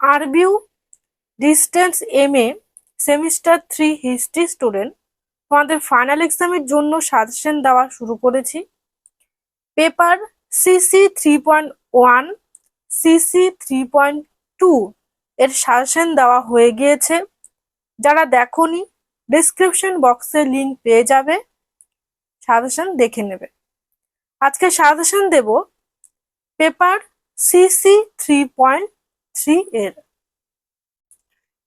RBU distance M A semester three history student. তোমাদের final এক্সামের জন্য সাজেশন দেওয়া শুরু করেছি। Paper CC three point one CC three point two এর সাজেশন দেওয়া হয়ে গিয়েছে। যারা দেখোনি ডিসক্রিপশন বক্সে লিংক পেয়ে যাবে। সাজেশন দেখে নেবে। আজকে সাজেশন দেব, paper CC three point three এর।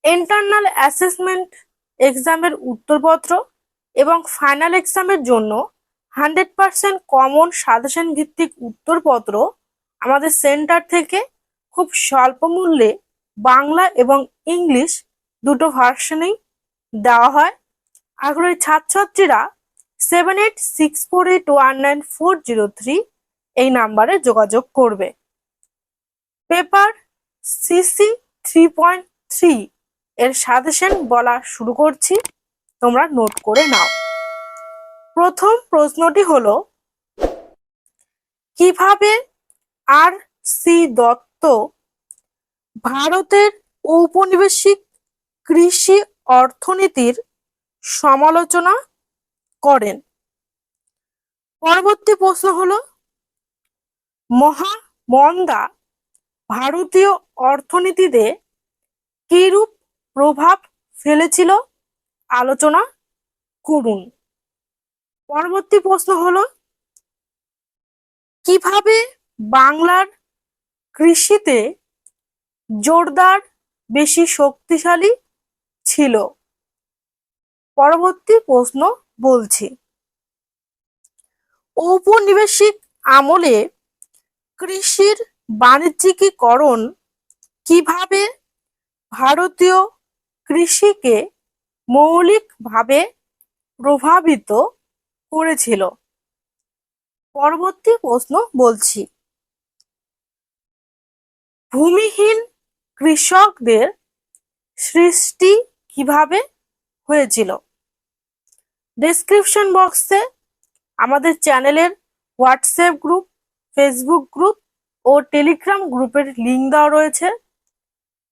ইন্টারনাল অ্যাসেসমেন্ট এক্সামের উত্তরপত্র এবং ফাইনাল এক্সামের জন্য হান্ড্রেড পার্সেন্ট কমন সাজেশন ভিত্তিক উত্তরপত্র আমাদের সেন্টার থেকে খুব স্বল্প মূল্যে বাংলা এবং ইংলিশ দুটো ভার্সনেই দেওয়া হয়। আগ্রহী ছাত্রছাত্রীরা seven eight six four eight one nine four zero three এই নাম্বারে যোগাযোগ করবে। Paper CC three point three এর সাজেশন বলা শুরু করছি। তোমরা নোট করে নাও। প্রথম প্রশ্নটি হলো, কীভাবে আর সি দত্ত ভারতের ঔপনিবেশিক কৃষি অর্থনীতির সমালোচনা করেন? পরবর্তী প্রশ্ন হলো, মহামন্দা ভারতীয় অর্থনীতিতে কিরূপ প্রভাব ফেলেছিল? আলোচনা করুন। পরবর্তী প্রশ্ন হলো, কীভাবে বাংলার কৃষিতে জোরদার বেশি শক্তিশালী ছিল? পরবর্তী প্রশ্ন বলছি, ঔপনিবেশিক আমলে কৃষির বাণিজ্যিকীকরণ কীভাবে ভারতীয় কৃষিকে মৌলিকভাবে প্রভাবিত করেছিল? পরবর্তী প্রশ্ন বলছি। ভূমিহীন কৃষকদের সৃষ্টি কীভাবে হয়েছিল? ডেসক্রিপশন বক্সে আমাদের চ্যানেলের হোয়াটসঅ্যাপ গ্রুপ ফেসবুক গ্রুপ ও টেলিগ্রাম গ্রুপের লিঙ্ক দেওয়া রয়েছে।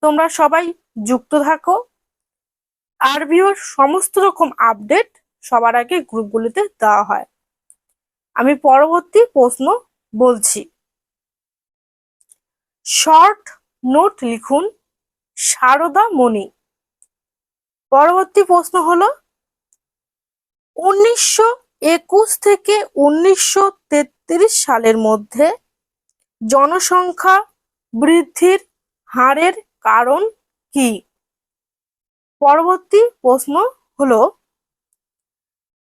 তোমরা সবাই যুক্ত থাকো। আরবিওর সমস্ত রকম আপডেট সবার আগে গ্রুপগুলিতে দেওয়া হয়। আমি পরবর্তী প্রশ্ন বলছি। শর্ট নোট লিখুন, সারদা মণি। পরবর্তী প্রশ্ন হলো, উনিশশো একুশ থেকে উনিশশো তেত্রিশ সালের মধ্যে জনসংখ্যা বৃদ্ধির হারের কারণ কি? পরবর্তী প্রশ্ন হলো,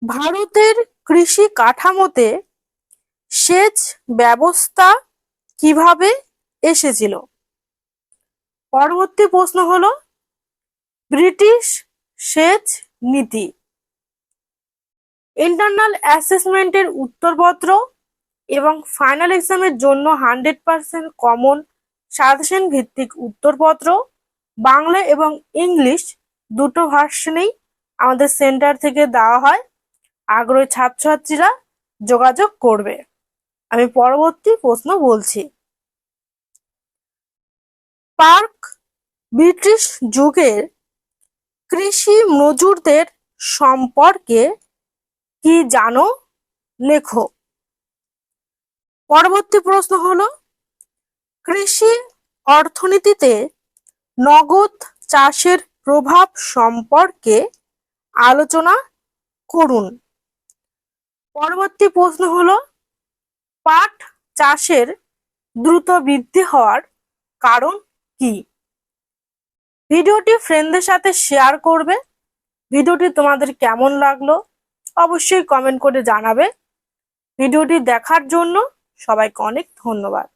ভারতের কৃষি কাঠামোতে সেচ ব্যবস্থা কীভাবে এসেছিল? পরবর্তী প্রশ্ন হলো, ব্রিটিশ সেচ নীতি। ইন্টারনাল অ্যাসেসমেন্টের উত্তরপত্র এবং ফাইনাল এক্সামের জন্য হান্ড্রেড পার্সেন্ট কমন সাজেশন ভিত্তিক উত্তরপত্র, বাংলা এবং ইংলিশ দুটো ভার্সনেই আমাদের সেন্টার থেকে দেওয়া হয়। আগ্রহী ছাত্রছাত্রীরা যোগাযোগ করবে। আমি পরবর্তী প্রশ্ন বলছি। পার্ক ব্রিটিশ যুগের কৃষি মজুরদের সম্পর্কে কি জানো লেখো। পরবর্তী প্রশ্ন হলো, কৃষি অর্থনীতিতে নগদ চাষের প্রভাব সম্পর্কে আলোচনা করুন। পরবর্তী প্রশ্ন হলো, পাট চাষের দ্রুত বৃদ্ধি হওয়ার কারণ কি? ভিডিওটি ফ্রেন্ডদের সাথে শেয়ার করবে। ভিডিওটি তোমাদের কেমন লাগল? অবশ্যই কমেন্ট করে জানাবে। ভিডিওটি দেখার জন্য সবাইকে অনেক ধন্যবাদ।